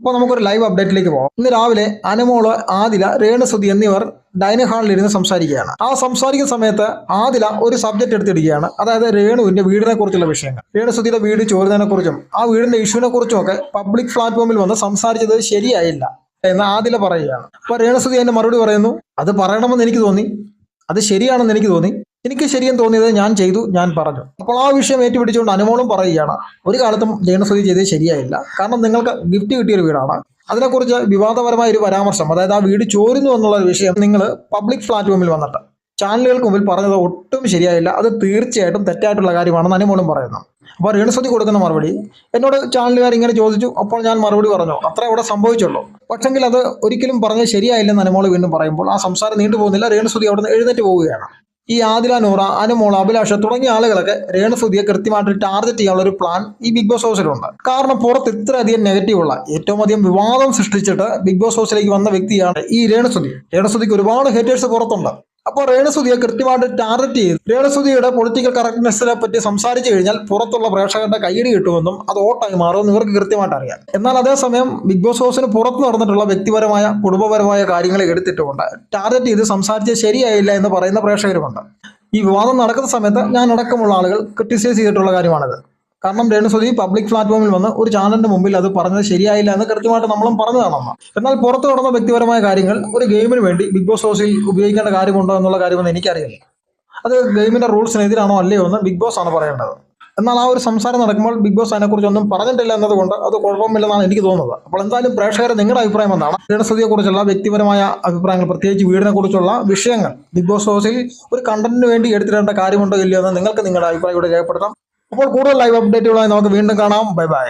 അപ്പോൾ നമുക്കൊരു ലൈവ് അപ്ഡേറ്റിലേക്ക് പോകാം ഇന്ന് രാവിലെ അനുമോൾ ആദില രേണുസുതി എന്നിവർ ഡൈനിങ് ഹാളിൽ ഇരുന്ന് സംസാരിക്കുകയാണ്. ആ സംസാരിക്കുന്ന സമയത്ത് ആദില ഒരു സബ്ജക്റ്റ് എടുത്തിടുകയാണ്. അതായത് രേണുവിന്റെ വീടിനെ കുറിച്ചുള്ള വിഷയങ്ങൾ. രേണുസുതിയുടെ വീട് ചോരുന്നതിനെ കുറിച്ചും ആ വീടിന്റെ ഇഷ്യൂവിനെ കുറിച്ചും ഒക്കെ പബ്ലിക് പ്ലാറ്റ്ഫോമിൽ വന്ന് സംസാരിച്ചത് ശരിയായില്ല എന്ന് ആദില പറയുകയാണ്. അപ്പൊ രേണുസുതി അതിന്റെ മറുപടി പറയുന്നു അത് പറയണമെന്ന് എനിക്ക് തോന്നി. അത് ശരിയാണെന്ന് എനിക്ക് തോന്നി. എനിക്ക് ശരിയെന്ന് തോന്നിയത് ഞാൻ ചെയ്തു ഞാൻ പറഞ്ഞു. അപ്പോൾ ആ വിഷയം ഏറ്റുപിടിച്ചുകൊണ്ട് അനുമോളും പറയുകയാണ് ഒരു കാലത്തും ജയനസ്തുതി ചെയ്തത് ശരിയായില്ല. കാരണം നിങ്ങൾക്ക് ഗിഫ്റ്റ് കിട്ടിയൊരു വീടാണ്. അതിനെക്കുറിച്ച് വിവാദപരമായ ഒരു പരാമർശം അതായത് ആ വീട് ചോരുന്നു എന്നുള്ള ഒരു വിഷയം നിങ്ങൾ പബ്ലിക് പ്ലാറ്റ്ഫോമിൽ വന്നിട്ട് ചാനലുകൾക്ക് മുമ്പിൽ പറഞ്ഞത് ഒട്ടും ശരിയായില്ല. അത് തീർച്ചയായിട്ടും തെറ്റായിട്ടുള്ള കാര്യമാണെന്ന് അനുമോളും പറയുന്നു. അപ്പോൾ രേണുസുതി കൊടുക്കുന്ന മറുപടി എന്നോട് ചാനലുകാർ ഇങ്ങനെ ചോദിച്ചു അപ്പോൾ ഞാൻ മറുപടി പറഞ്ഞു അത്ര ഇവിടെ സംഭവിച്ചുള്ളൂ. പക്ഷെങ്കിൽ അത് ഒരിക്കലും പറഞ്ഞ് ശരിയായില്ലെന്ന് അനുമോൾ വീണ്ടും പറയുമ്പോൾ ആ സംസാരം നീണ്ടുപോകുന്നില്ല രേണുസുതി അവിടെ നിന്ന് എഴുന്നേറ്റ് പോവുകയാണ്. ഈ ആദില നൂറ അനുമോൾ അഭിലാഷ തുടങ്ങിയ ആളുകളൊക്കെ രേണുസുതിയെ കൃത്യമായിട്ട് ടാർഗറ്റ് ചെയ്യാനുള്ള ഒരു പ്ലാൻ ഈ ബിഗ് ബോസ് ഹൗസിലുണ്ട് കാരണം പുറത്ത് ഇത്രയധികം നെഗറ്റീവ് ഉള്ള ഏറ്റവും അധികം വിവാദം സൃഷ്ടിച്ചിട്ട് ബിഗ് ബോസ് ഹൗസിലേക്ക് വന്ന വ്യക്തിയാണ് ഈ രേണുസുതി രേണുസുതിക്ക് ഒരുപാട് ഹേറ്റേഴ്സ് പുറത്തുണ്ട്. അപ്പോൾ രേണുസുതിയെ കൃത്യമായിട്ട് ടാർഗറ്റ് ചെയ്ത് രേണുസുതിയുടെ പൊളിറ്റിക്കൽ കറക്റ്റ്നെസ്സിനെ പറ്റി സംസാരിച്ചു കഴിഞ്ഞാൽ പുറത്തുള്ള പ്രേക്ഷകരുടെ കൈയടി കിട്ടുമെന്നും അത് ഓട്ടായി മാറുമെന്നും ഇവർക്ക് കൃത്യമായിട്ട് അറിയാം. എന്നാൽ അതേസമയം ബിഗ് ബോസ് ഹൗസിന് പുറത്ത് നടന്നിട്ടുള്ള വ്യക്തിപരമായ കുടുംബപരമായ കാര്യങ്ങൾ എടുത്തിട്ടുമുണ്ട്. ടാർഗറ്റ് ചെയ്ത് സംസാരിച്ചത് ശരിയായില്ല എന്ന് പറയുന്ന പ്രേക്ഷകരുമുണ്ട്. ഈ വിവാദം നടക്കുന്ന സമയത്ത് ഞാൻ അടക്കമുള്ള ആളുകൾ ക്രിറ്റിസൈസ് ചെയ്തിട്ടുള്ള കാര്യമാണിത്. കാരണം രേണുസുതി പബ്ലിക് പ്ലാറ്റ്ഫോമിൽ വന്ന് ഒരു ചാനലിന്റെ മുമ്പിൽ അത് പറഞ്ഞത് ശരിയായില്ല എന്ന് കൃത്യമായിട്ട് നമ്മളും പറഞ്ഞതാണെന്ന് എന്നാൽ പുറത്തു നടന്ന വ്യക്തിപരമായ കാര്യങ്ങൾ ഒരു ഗെയിമിന് വേണ്ടി ബിഗ് ബോസ് ഹൗസിൽ ഉപയോഗിക്കേണ്ട കാര്യമുണ്ടോ എന്നുള്ള കാര്യമൊന്നും എനിക്കറിയില്ല. അത് ഗെയിമിന്റെ റൂൾസിനെതിരാണോ അല്ലയോ എന്ന് ബിഗ് ബോസ് ആണ് പറയേണ്ടത്. എന്നാൽ ആ ഒരു സംസാരം നടക്കുമ്പോൾ ബിഗ് ബോസ് അതിനെക്കുറിച്ച് ഒന്നും പറഞ്ഞിട്ടില്ല എന്നതുകൊണ്ട് അത് കുഴപ്പമില്ലെന്നാണ് എനിക്ക് തോന്നുന്നത്. അപ്പോൾ എന്തായാലും പ്രേക്ഷകരെ നിങ്ങളുടെ അഭിപ്രായം എന്താണ്? രേണുസുതിയെ കുറിച്ചുള്ള വ്യക്തിപരമായ അഭിപ്രായങ്ങൾ പ്രത്യേകിച്ച് വീടിനെ കുറിച്ചുള്ള വിഷയങ്ങൾ ബിഗ് ബോസ് ഹൗസിൽ ഒരു കണ്ടന്റിന് വേണ്ടി എടുത്തിടേണ്ട കാര്യമുണ്ടോ ഇല്ലയോ എന്ന് നിങ്ങൾക്ക് നിങ്ങളുടെ അഭിപ്രായം ഇവിടെ രേഖപ്പെടുത്താം. അപ്പോൾ കൂടുതൽ ലൈവ് അപ്ഡേറ്റുകളായി നമുക്ക് വീണ്ടും കാണാം. Bye bye